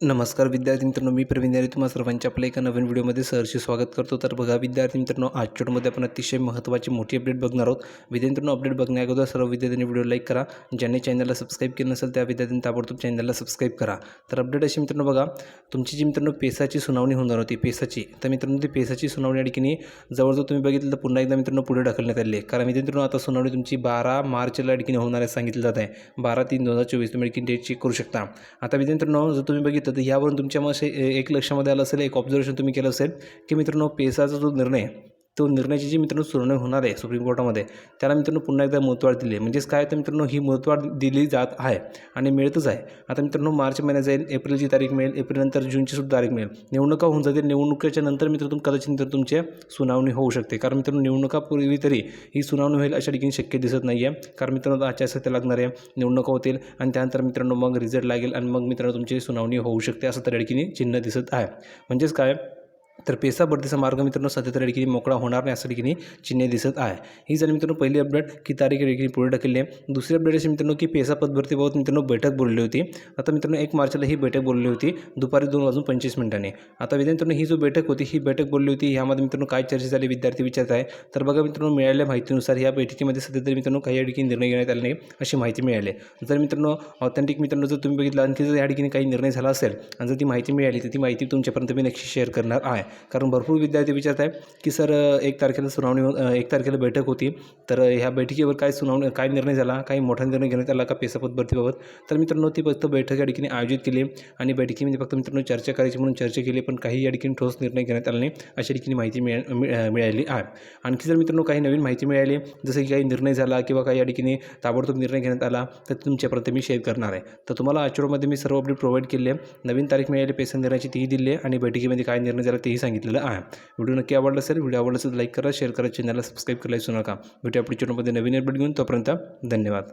नमस्कार विद्यार्थी मित्रांनो मी प्रवीण यारी तुम्हा सर्वांच्या आपल्या एका नवीन व्हिडिओमध्ये सहर्षी स्वागत करतो. तर बघा विद्यार्थी मित्रांनो आज चोटमध्ये आपण अतिशय महत्त्वाची मोठी अपडेट बघणार आहोत. विद्यार्थ्यांनो अपडेट बघण्या अगोदर सर्व विद्यार्थ्यांनी व्हिडिओ लाईक करा. ज्यांनी चॅनलला सबस्क्राईब केलं नसेल त्या विद्यार्थ्यांनी ताबडतोब चॅनलला सबस्क्राईब करा. तर अपडेट अशी मित्रांनो बघा तुमची जी मित्रांनो पेसाची सुनावणी होणार होती पेसाची तर मित्रांनो ती पेसाची सुनावणी या ठिकाणी जवळजवळ तुम्ही बघितलं तर पुन्हा एकदा मित्रांनो पुढे ढकलण्यात आली आहे. कारण मित्रांनो आता सुनावणी तुमची बारा मार्चला ठिकाणी होणार आहे सांगितलं जात आहे. बारा तीन दोन हजार चोवीस तुम्ही डेट चेक करू शकता. आता मित्रांनो जर तुम्ही बघितलं तर यावरून तुमच्या मग असे एक लक्षामध्ये आलं असेल एक ऑब्झर्वेशन तुम्ही केलं असेल की मित्रांनो पेसाचा जो निर्णय तो निर्णयाची जी मित्रांनो सुनावणी होणार आहे सुप्रीम कोर्टामध्ये त्याला मित्रांनो पुन्हा एकदा मुदतवाढ दिली आहे. म्हणजेच काय तर मित्रांनो ही मुदतवाढ दिली जात आहे आणि मिळतच आहे. आता मित्रांनो मार्च महिन्यात जाईल एप्रिलची तारीख मिळेल एप्रिलनंतर जूनची सुद्धा तारीख मिळेल. निवडणुका होऊन जातील निवडणुकीच्या नंतर मित्र तुम कदाचित मित्र तुमची सुनावणी होऊ शकते. कारण मित्रांनो निवडणुकापूर्वी तरी ही सुनावणी होईल अशा ठिकाणी शक्य दिसत नाही आहे कारण मित्रांनो आता आचारसंहिता लागणार आहे निवडणुका होतील आणि त्यानंतर मित्रांनो मग रिझल्ट लागेल आणि मग मित्रांनो तुमची सुनावणी होऊ शकते असं त्या ठिकाणी चिन्ह दिसत आहे. म्हणजेच काय तर पेसा भरतीचा मार्ग मित्रांनो सध्या तर ठिकाणी मोकळा होणार नाही असं ठिकाणी चिन्हे दिसत आहे. ही झाली मित्रांनो पहिली अपडेट की तारीख या ठिकाणी पुढे ढकलली आहे. दुसरी अपडेट अशी मित्रांनो की पेसा पदभरतीबाबत मित्रांनो बैठक बोलली होती. आता मित्रांनो एक मार्चला ही बैठक बोलली होती दुपारी दोन वाजून पंचवीस मिनिटांनी. आता विद्यार्थ्यांनो ही जो बैठक होती ही बैठक बोलली होती ह्यामध्ये मित्रांनो काय चर्चा झाली विद्यार्थी विचारत आहे. तर बघा मित्रांनो मिळालेल्या माहितीनुसार या बैठकीमध्ये सध्या तरी मित्रांनो काही या ठिकाणी निर्णय घेण्यात आले नाही अशी माहिती मिळाली. जर मित्रांनो ऑथेंटिक मित्रांनो जर तुम्ही बघितलं आणखी जर या ठिकाणी काही निर्णय झाला असेल आणि जर ती माहिती मिळाली तर ती माहिती तुमच्यापर्यंत मी नक्की शेअर करणार आहे. कारण भरपूर विद्यार्थी विचारत आहे की सर एक तारखेला सुनावणी एक तारखेला बैठक होती. तर ह्या बैठकीवर काय सुनावणी काय निर्णय झाला? काही मोठा निर्णय घेण्यात आला का पेसापत भरतीबाबत? तर मित्रांनो ती फक्त बैठक या ठिकाणी आयोजित केली आणि बैठकीमध्ये फक्त मित्रांनो चर्चा करायची म्हणून चर्चा केली पण काही या ठिकाणी ठोस निर्णय घेण्यात आला नाही अशा ठिकाणी माहिती मिळा मिळाली आहे. आणखी जर मित्रांनो काही नवीन माहिती मिळाली जसं की काही निर्णय झाला किंवा काही या ठिकाणी ताबडतोब निर्णय घेण्यात आला तर तुमच्यापर्यंत मी शेअर करणार आहे. तर तुम्हाला आचरोमध्ये मी सर्व अपडेट प्रोव्हाइड केले. नवीन तारीख मिळाली पेसा निर्णयाची तीही दिली आहे आणि बैठकीमध्ये काय निर्णय झाला तेही सांगितलेलं आहे. व्हिडिओ नक्की आवडला असेल व्हिडिओ आवडला असेल लाईक करा शेअर करा चॅनलला सबस्क्राईब करायला विसरू नका. व्हिडिओ आपली चॅनलमध्ये नवीन अपडेट घेऊन. तोपर्यंत धन्यवाद.